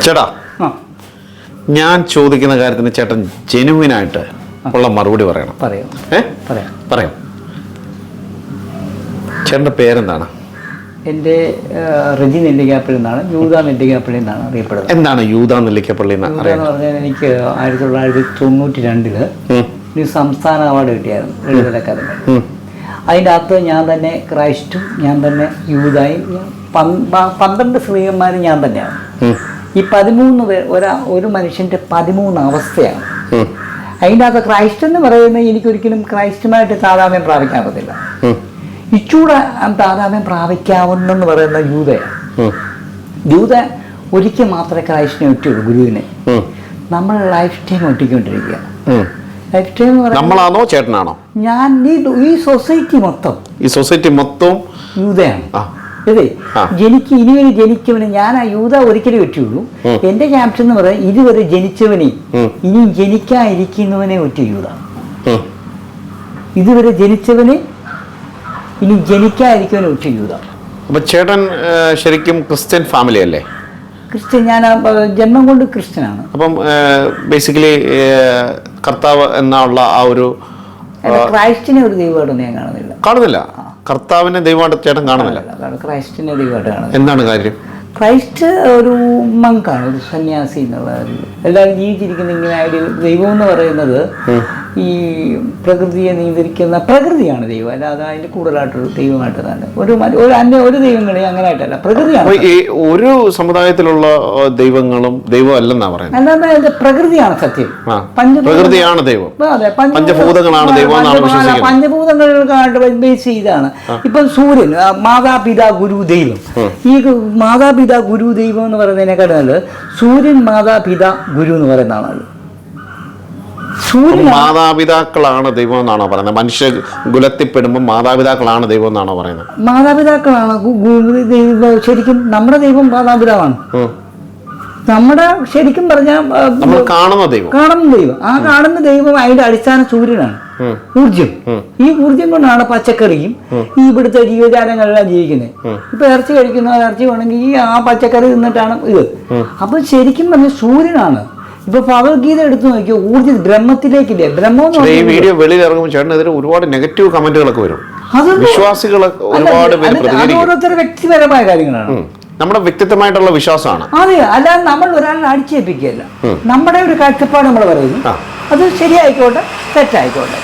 ചേട്ടാ ഞാൻ ചോദിക്കുന്ന കാര്യത്തിന് ചേട്ടൻ ജെനുവിനായിട്ട് ഉള്ള മറുപടി പറയണം. പറയാം. ഏ? പറയാം. പറയാം. ചേട്ടന്റെ പേരെന്താണ്? എന്റെ റിജി നെല്ലിക്കാപ്പള്ളി എന്നാണ്. യൂത നെല്ലിക്കാപ്പള്ളി എന്നാണ് അറിയപ്പെടുന്നത്. എന്താണ് യൂത നെല്ലിക്കപ്പള്ളി എന്ന് പറഞ്ഞാൽ എനിക്ക് ആയിരത്തി തൊള്ളായിരത്തി തൊണ്ണൂറ്റി രണ്ടിൽ ഒരു സംസ്ഥാന അവാർഡ് കിട്ടിയായിരുന്നു ലളിതല അക്കാദമി. അതിന്റെ അകത്ത് ഞാൻ തന്നെ ക്രൈസ്റ്റും ഞാൻ തന്നെ യൂതായും പന്ത്രണ്ട് സ്ത്രീകന്മാരും ഞാൻ തന്നെയാണ്. ഈ പതിമൂന്ന് പേർ ഒരാ ഒരു മനുഷ്യന്റെ പതിമൂന്ന് അവസ്ഥയാണ്. അതിന്റെ അകത്ത് ക്രൈസ്റ്റ് എന്ന് പറയുന്ന എനിക്കൊരിക്കലും ക്രൈസ്റ്റുമായിട്ട് താതാമ്യം ഉം, ഇച്ചൂടെ താതാമ്യം പ്രാപിക്കാവുന്നെന്ന് പറയുന്ന യൂതയാണ് ഉം, യൂത ഒരിക്കൽ മാത്രമേ ക്രൈസ്റ്റിനെ ഒറ്റുള്ളൂ ഗുരുവിനെ. നമ്മൾ ലൈഫ് ടൈം ഒട്ടിക്കൊണ്ടിരിക്കുക ലൈഫ് ടൈം നമ്മളാണോ ചേട്ടനാണോ? ഞാൻ ഈ സൊസൈറ്റി മൊത്തം ഈ സൊസൈറ്റി മൊത്തം യൂതയാണ് അതെ. ജനിക്ക് ഇനിയൊരു ജനിച്ചവന് ഞാൻ ആ യൂത ഒരിക്കലും പറ്റുള്ളൂ. എന്റെ ക്യാപ്റ്റൻ എന്ന് പറയാൻ ഇതുവരെ ജനിച്ചവനെ ഇനി ജനിക്കാതിരിക്കുന്നവനെ ഒറ്റ യൂത. ഇതുവരെ ജനിച്ചവനെ ഇനി ജനിക്കാതിരിക്കുന്നവനെ ഒറ്റ യൂത. അപ്പൊ ചേട്ടൻ ശരിക്കും ക്രിസ്ത്യൻ ഫാമിലി അല്ലേ? ക്രിസ്ത്യൻ ഞാൻ ജന്മം കൊണ്ട് ക്രിസ്ത്യനാണ്. അപ്പം ബേസിക്കലി കർത്താവ് എന്നുള്ള ആ ഒരു ക്രൈസ്റ്റിനെ ഒരു ദൈവമായിട്ടൊന്നും ഞാൻ കാണുന്നില്ല. കാണുന്നില്ല. കർത്താവിനെ ദൈവമായിട്ട് ചേട്ടൻ കാണുന്നില്ല. അതാണ് ക്രൈസ്റ്റിനെ ദൈവമായിട്ട് കാണുന്നത് എന്താണ് കാര്യം? ക്രൈസ്റ്റ് ഒരു മങ്കാണ് ഒരു സന്യാസി എന്നുള്ള എല്ലാവരും ജീവിച്ചിരിക്കുന്ന ഇങ്ങനെ ദൈവം എന്ന് പറയുന്നത് ഈ പ്രകൃതിയെ നിയന്ത്രിക്കുന്ന പ്രകൃതിയാണ് ദൈവം. അല്ലാതെ അതിന്റെ കൂടുതലായിട്ടൊരു ദൈവമായിട്ട് തന്നെ. ഒരു ഒരു അന്യ ഒരു ദൈവങ്ങളെ അങ്ങനെ ആയിട്ടല്ല പ്രകൃതിയാണ് ഈ ഒരു സമുദായത്തിലുള്ള ദൈവങ്ങളും ദൈവം അല്ലെന്നാ പറയുന്നത്? അല്ലാതെ പ്രകൃതിയാണ് സത്യം. പ്രകൃതിയാണ് ദൈവം. അതെ, പഞ്ചഭൂതങ്ങളാണ് ദൈവം. പഞ്ചഭൂതങ്ങൾക്കായിട്ട് ബേസ് ചെയ്താണ്. ഇപ്പം സൂര്യൻ മാതാപിതാ ഗുരു ദൈവം. ഈ മാതാപിതാ ഗുരു ദൈവം എന്ന് പറയുന്നതിനേക്കാൾ നല്ലത് സൂര്യൻ മാതാപിതാ ഗുരു എന്ന് പറയുന്നതാണല്ലോ മാതാപിതാക്കളാണ് ദൈവം എന്നാണോ പറയുന്നത്? മനുഷ്യ കുലത്തിൽപ്പെടുമ്പോൾ മാതാപിതാക്കളാണ് ദൈവം എന്നാണോ പറയുന്നത്? മാതാപിതാക്കളാണ്. ശരിക്കും നമ്മുടെ ദൈവം മാതാപിതാവാണ്. നമ്മുടെ ശരിക്കും പറഞ്ഞാൽ നമ്മൾ കാണുന്ന ദൈവം. കാണുന്ന ദൈവം. ആ കാണുന്ന ദൈവം അതിന്റെ അടിസ്ഥാന സൂര്യനാണ്. ഊർജം ഈ ഊർജം കൊണ്ടാണ് പച്ചക്കറിയും ഈ ഇവിടുത്തെ ജീവജാലങ്ങളെല്ലാം ജീവിക്കുന്നത്. ഇപ്പൊ ഇറച്ചി കഴിക്കുന്ന ഇറച്ചി വേണമെങ്കിൽ ഈ ആ പച്ചക്കറി തിന്നിട്ടാണ് ഇത്. അപ്പൊ ശരിക്കും പറഞ്ഞ സൂര്യനാണ്. ഇപ്പൊ ഭഗവത്ഗീത എടുത്തു നോക്കിയോ ഊർജ ബ്രഹ്മത്തിലേക്കില്ലേ? ബ്രഹ്മം ഈ വീഡിയോ വെളിയിൽ ഇറങ്ങുമ്പോൾ ചേട്ടനെതിരെ ഒരുപാട് നെഗറ്റീവ് കമന്റുകളൊക്കെ വരും. വിശ്വാസികൾ ഒരുപാട് അല്ല, പ്രതികരിക്കും. വ്യക്തിപരമായ കാര്യങ്ങളാണ്. നമ്മുടെ വ്യക്തിത്വമായിട്ടുള്ള വിശ്വാസമാണ്. അതെ അല്ലാതെ നമ്മൾ ഒരാളെ അടിച്ചേൽപ്പിക്കുകയല്ല. നമ്മുടെ ഒരു കാഴ്ചപ്പാട് നമ്മൾ പറയുന്നു. അത് ശരിയായിക്കോട്ടെ തെറ്റായിക്കോട്ടെ.